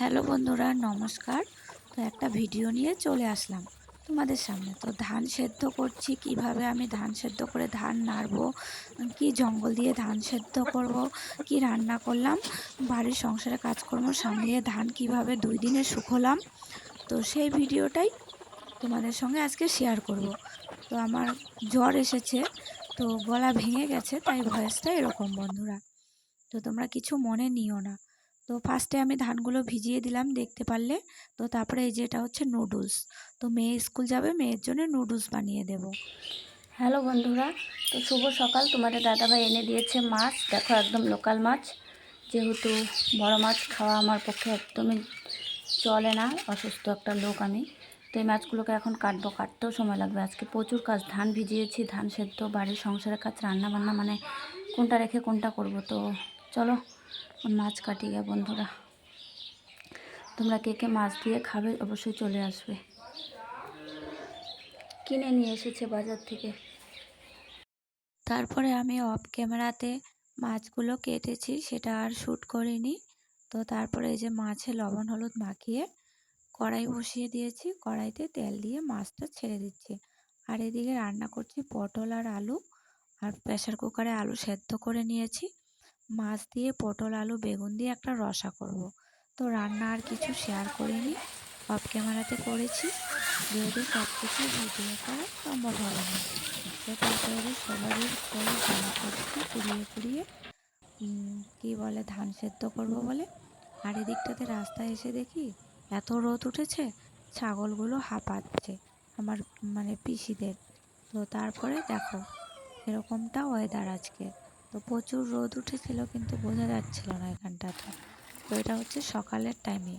Hello বন্ধুরা, নমস্কার। তো একটা ভিডিও নিয়ে চলে আসলাম তোমাদের সামনে। তো ধান সেদ্ধ করছি, কীভাবে আমি ধান সেদ্ধ করে ধান নাড়বো, কি জঙ্গল দিয়ে ধান সেদ্ধ করব, কি রান্না করলাম, বাড়ির সংসারে কাজকর্ম সামলিয়ে ধান কীভাবে দুই দিনে শুকোলাম, তো সেই ভিডিওটাই তোমাদের সঙ্গে আজকে শেয়ার করব। তো আমার জ্বর এসেছে, তো গলা ভেঙে গেছে, তাই ভয়েসটা এরকম বন্ধুরা। তো তোমরা কিছু মনে নিও না। তো ফার্স্টে আমি ধানগুলো ভিজিয়ে দিলাম দেখতে পারলে। তো তারপরে এই যে এটা হচ্ছে নুডলস তো মেয়ে স্কুল যাবে, মেয়ের জন্য নুডলস বানিয়ে দেব। হ্যালো বন্ধুরা, তো শুভ সকাল। তোমাদের দাদাভাই এনে দিয়েছে মাছ। দেখো একদম লোকাল মাছ। যেহেতু বড় মাছ খাওয়া আমার পক্ষে একদমই চলে না, অসুস্থ একটা লোক আমি। তো এই মাছগুলোকে এখন কাটবো। কাটতেও সময় লাগবে। আজকে প্রচুর কাজ। ধান ভিজিয়েছি, ধান সেদ্ধ, বাড়ির সংসারের কাজ রান্না বান্না মানে কোনটা রেখে কোনটা করব। তো চলো মাছ কাটি গে বন্ধুরা। তোমরা কে কে মাছ দিয়ে খাবে, অবশ্যই চলে আসবে। কিনে নিয়ে এসেছে বাজার থেকে। তারপরে আমি অফ ক্যামেরাতে মাছগুলো কেটেছি, সেটা আর শ্যুট করিনি। তো তারপরে এই যে মাছে লবণ হলুদ মাখিয়ে কড়াই বসিয়ে দিয়েছি, কড়াইতে তেল দিয়ে মাছটা ছেড়ে দিচ্ছি। আর এদিকে রান্না করছি পটল আর আলু, আর প্রেসার কুকারে আলু সেদ্ধ করে নিয়েছি। মাছ দিয়ে পটল, আলু, বেগুন দিয়ে একটা রসা করব। তো রান্না আর কিছু শেয়ার করিনি অফ ক্যামেরাতে করেছি। যেহেতু সব কিছু ভিডিও করা সম্ভব হবে না তো তারপরে সবারই করে জামা করছি কুড়িয়ে কুড়িয়ে কী বলে, ধান সেদ্ধ করব বলে। আর এদিকটাতে রাস্তায় এসে দেখি এত রোদ উঠেছে, ছাগলগুলো হাঁপাচ্ছে আমার মানে পিসিদের। তো তারপরে দেখো, এরকমটা ওয়েদার আজকে। তো প্রচুর রোদ উঠেছিল কিন্তু বোঝা যাচ্ছিল না এখানটাতে। তো এটা হচ্ছে সকালের টাইমে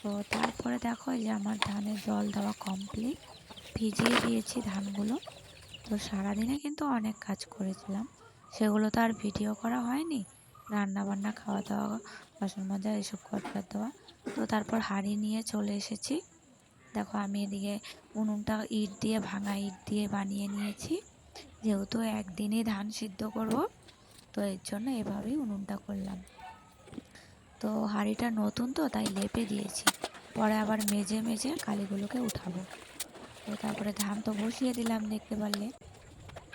তো তারপরে দেখো যে আমার ধানে জল দেওয়া কমপ্লিট ভিজিয়ে দিয়েছি ধানগুলো। তো সারাদিনে কিন্তু অনেক কাজ করেছিলাম। সেগুলো তো আর ভিডিও করা হয়নি। রান্না বান্না খাওয়া দাওয়া বাসন মাজা এসব করবার দেওয়া। তো তারপর হাঁড়ি নিয়ে চলে এসেছি। দেখো আমি এদিকে উনুনটা ইট দিয়ে, ভাঙা ইট দিয়ে বানিয়ে নিয়েছি। যেহেতু একদিনই ধান সিদ্ধ করব তো এর জন্য এভাবেই উনুনটা করলাম। তো হাঁড়িটা নতুন তো তাই লেপে দিয়েছি। পরে আবার মেজে মেজে কালিগুলোকে উঠাবো। তো তারপরে ধান তো বসিয়ে দিলাম দেখতে পারলে।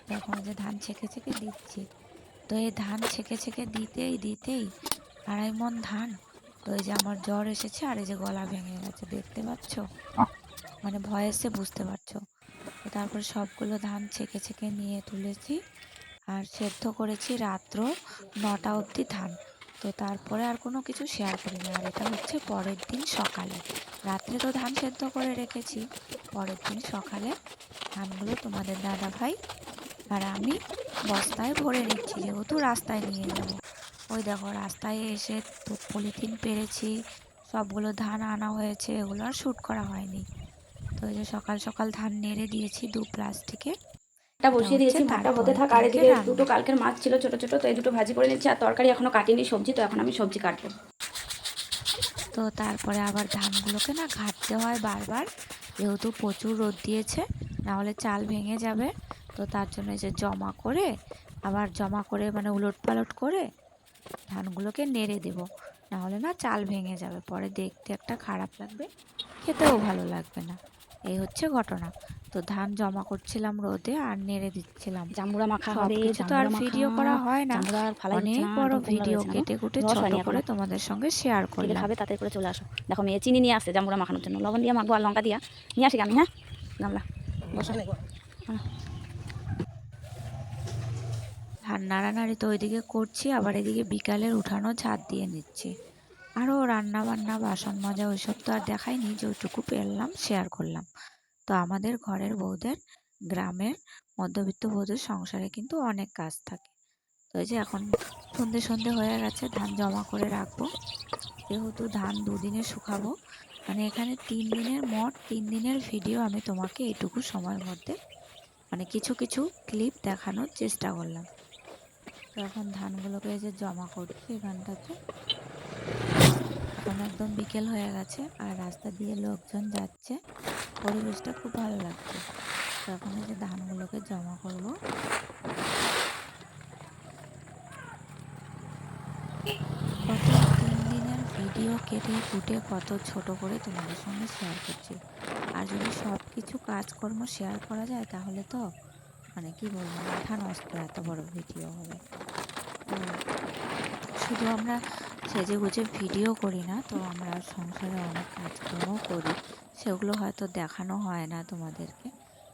দেখো যে ধান ছেঁকে ছেঁকে দিচ্ছি। তো এই ধান ছেঁকে ছেঁকে দিতেই দিতেই আড়াই মন ধান। তো এই যে আমার জ্বর এসেছে আর এই যে গলা ভেঙে গেছে দেখতে পাচ্ছ? মানে ভয়েসে বুঝতে পারছ। তো তারপর সবগুলো ধান ছেঁকে ছেঁকে নিয়ে তুলেছি। আর সেদ্ধ করেছি রাত্র নটা অবধি ধান। তো তারপরে আর কোনো কিছু শেয়ার করিনি। আর এটা হচ্ছে পরের দিন সকালে। রাত্রে তো ধান সেদ্ধ করে রেখেছি। পরের দিন সকালে ধানগুলো তোমাদের দাদা ভাই আর আমি বস্তায় ভরে নিচ্ছি। যেহেতু রাস্তায় নিয়ে যাব। ওই দেখো, রাস্তায় এসে তো পলিথিন পেরেছি। সবগুলো ধান আনা হয়েছে। এগুলো আর শ্যুট করা হয়নি। তো এই যে সকাল সকাল ধান নেড়ে দিয়েছি দু প্লাস্টিকে। এটা বসিয়ে দিয়েছি ভাতটা হতে থাক আর এদিকে দুটো কালকের মাছ ছিল ছোট ছোট তো এই দুটো ভাজি করে নিচ্ছি আর তরকারি এখনও কাটিনি সবজি তো এখন আমি সবজি কাটবো। তো তারপরে আবার ধানগুলোকে না ঘাটতে হয় বারবার যেহেতু প্রচুর রোদ দিয়েছে নাহলে চাল ভেঙে যাবে তো তার জন্য যে জমা করে আবার জমা করে মানে উলট পালট করে ধানগুলোকে নেড়ে দেব নাহলে না চাল ভেঙে যাবে পরে দেখতে একটা খারাপ লাগবে খেতেও ভালো লাগবে না। এই হচ্ছে ঘটনা। তো ধান জমা করছিলাম রোদে আর নেড়ে দিচ্ছিলাম। জাম্বুরা মাখা হবে কিছু তো আর ভিডিও করা হয় না। জাম্বুরা আর ফালাই অনেক বড় ভিডিও কেটে কুটে ছোট করে তোমাদের সঙ্গে শেয়ার করলাম। খাবে তাতে করে চলে আসো। দেখো মেয়ে চিনি নিয়ে আসছে জাম্বুরা মাখানোর জন্য। লবণ দিয়ে মাখবো আর লঙ্কা দিয়া। নিয়ে আসি আমি হ্যাঁ? গামলা বসো। ধান নাড়ানাড়ি তো ওইদিকে করছি আবার এদিকে বিকালের উঠানো ছাদ দিয়ে নিচ্ছি। আরও রান্না বান্না বাসন মাজা ওইসব তো আর দেখাইনি যেটুকু পেলাম শেয়ার করলাম। তো আমাদের ঘরের বউদের গ্রামের মধ্যবিত্ত বউদের সংসারে কিন্তু অনেক কাজ থাকে। তো এই যে এখন সন্ধে সন্ধে হয়ে গেছে, ধান জমা করে রাখব। যেহেতু ধান দুদিনে শুকাবো মানে এখানে তিন দিনের মোট তিন দিনের ভিডিও আমি তোমাকে এইটুকু সময়ের মধ্যে মানে কিছু কিছু ক্লিপ দেখানোর চেষ্টা করলাম। তো এখন ধানগুলোকে যে জমা করছি এখানটাতে এখন একদম বিকেল হয়ে গেছে আর রাস্তা দিয়ে লোকজন যাচ্ছে। পরিবেশটা খুব ভালো লাগছে। তো এখন যে ধানগুলোকে জমা করব। গত তিন দিনের ভিডিও কেটে কুটে কত ছোট করে তোমাদের সঙ্গে শেয়ার করছি। আর যদি সব কিছু কাজকর্ম শেয়ার করা যায় তাহলে তো মানে কি বলব, মাথা নষ্ট এত বড় ভিডিও হবে। শুধু আমরা সেজে গুজে ভিডিও করি না, তো আমরা সংসারে অনেক কাজকর্মও করি, সেগুলো হয়তো দেখানো হয় না তোমাদেরকে।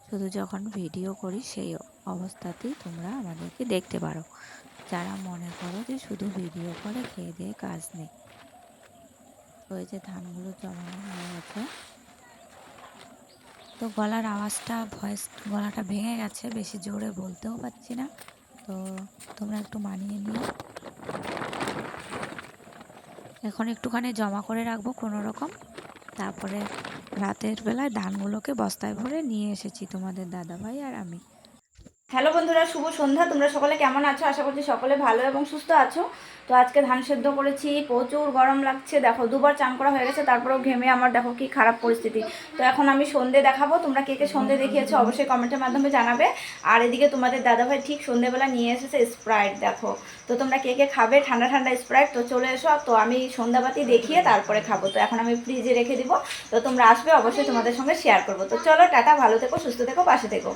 শুধু যখন ভিডিও করি সেই অবস্থাতেই তোমরা আমাদেরকে দেখতে পারো। যারা মনে করো যে শুধু ভিডিও করে খেয়ে দিয়ে কাজ নেই। তো এই যে ধানগুলো জমানো হয়ে গেছে। তো গলার আওয়াজটা, ভয়েস গলাটা ভেঙে গেছে, বেশি জোরে বলতেও পারছি না। তো তোমরা একটু মানিয়ে নিও। এখন একটুখানি জমা করে রাখব কোনো রকম। তারপরে রাতের বেলায় ধানগুলোকে বস্তায় ভরে নিয়ে এসেছি তোমাদের দাদাভাই আর আমি। হ্যালো বন্ধুরা, শুভ সন্ধ্যা। তোমরা সকলে কেমন আছো? আশা করছি সকলে ভালো এবং সুস্থ আছো। তো আজকে ধান সেদ্ধ করেছি, প্রচুর গরম লাগছে। দেখো, দুবার চান করা হয়ে গেছে, তারপরেও ঘেমে আমার দেখো কি খারাপ পরিস্থিতি। তো এখন আমি সন্ধে দেখাবো। তোমরা কে কে সন্ধে দেখিয়েছো অবশ্যই কমেন্টের মাধ্যমে জানাবে। আর এদিকে তোমাদের দাদাভাই ঠিক সন্ধেবেলা নিয়ে এসেছে স্প্রাইট দেখো। তো তোমরা কে কে খাবে? ঠান্ডা ঠান্ডা স্প্রাইট তো চলে এসো। তো আমি সন্ধ্যাবাতি দেখিয়ে তারপরে খাব। তো এখন আমি ফ্রিজে রেখে দিব। তো তোমরা আসবে, অবশ্যই তোমাদের সঙ্গে শেয়ার করব। তো চলো, টাটা, ভালো থেকো, সুস্থ থেকো, পাশে থেকো।